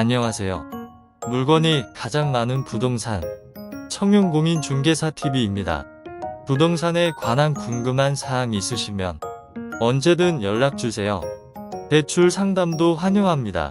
안녕하세요. 물건이 가장 많은 부동산 청룡공인중개사TV입니다. 부동산에 관한 궁금한 사항 있으시면 언제든 연락주세요. 대출 상담도 환영합니다.